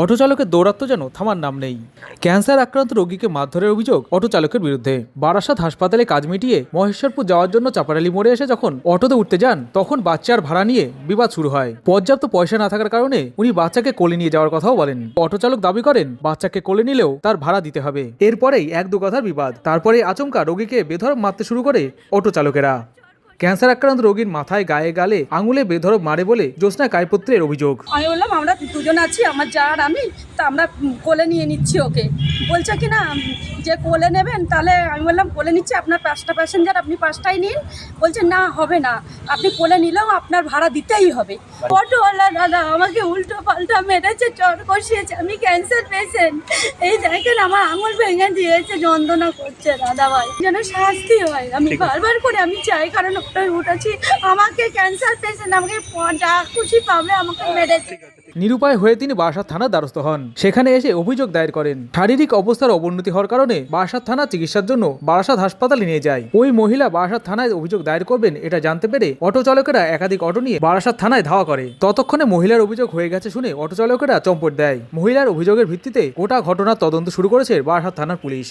Auto চালকের দৌরাত্ম যেন থামার নাম নেই। ক্যান্সার আক্রান্ত রোগীকে মারধরের অভিযোগ অটো চালকের বিরুদ্ধে। বারাসাত হাসপাতালে কাজ মিটিয়ে মহেশ্বরপুর যাওয়ার জন্য চাপারালি মোড়ে এসে যখন অটোতে উঠতে যান, তখন বাচ্চার ভাড়া নিয়ে বিবাদ শুরু হয়। পর্যাপ্ত পয়সা না থাকার কারণে উনি বাচ্চাকে কোলে নিয়ে যাওয়ার কথাও বলেন। অটো চালক দাবি করেন, বাচ্চাকে কোলে নিলেও তার ভাড়া দিতে হবে। এরপরেই এক দু কথার বিবাদ। তারপরে আচমকা রোগীকে বেধড়ক মারতে শুরু করে অটো চালকেরা ক্যান্সার আক্রান্ত রোগীর মাথায় গায়ে গালে, আঙুলে বেধরক মারে বলে জ্যোৎস্না কায়পুত্রের অভিযোগ। আমি বললাম, আমরা দুজন আছি, আমার যা আর আমি, তা আমরা কোলে নিয়ে নিচ্ছি ওকে। বলছে কি না, যে কোলে নেবেন, তাহলে আমি বললাম, কোলে নিচ্ছি, আপনার পাঁচটা প্যাসেঞ্জার আপনি পাঁচটাই নিন। বলছে, না, হবে না। আপনি কোলে নিলেও আপনার ভাড়া দিতেই হবে। অটোওয়ালা দাদা আমাকে উল্টো পাল্টা মেরেছে চর কষিয়েছে। আমি ক্যান্সার পেশেন্ট এই দেখেন আমার আঙুল ভেঙে দিয়েছে যন্ত্রণা করছে দাদা ভাই। যেন শাস্তি হয়। আমি বারবার করে আমি চাই কারণ ওটাই উঠেছি আমাকে ক্যান্সার পেশেন্ট আমাকে যা খুশি পাবে আমাকে মেরেছে। নিরুপায় হয়ে তিনি বারাসাত থানার দ্বারস্থ হন। সেখানে এসে অভিযোগ দায়ের করেন। শারীরিক অবস্থার অবনতি হওয়ার কারণে বারাসাত থানা চিকিৎসার জন্য বারাসাত হাসপাতালে নিয়ে যায়। ওই মহিলা বারাসাত থানায় অভিযোগ দায়ের করবেন এটা জানতে পেরে অটো চালকেরা একাধিক অটো নিয়ে বারাসাত থানায় ধাওয়া করে। ততক্ষণে মহিলার অভিযোগ হয়ে গেছে শুনে অটো চালকেরা চম্পট দেয়। মহিলার অভিযোগের ভিত্তিতে গোটা ঘটনার তদন্ত শুরু করেছে বারাসাত থানার পুলিশ।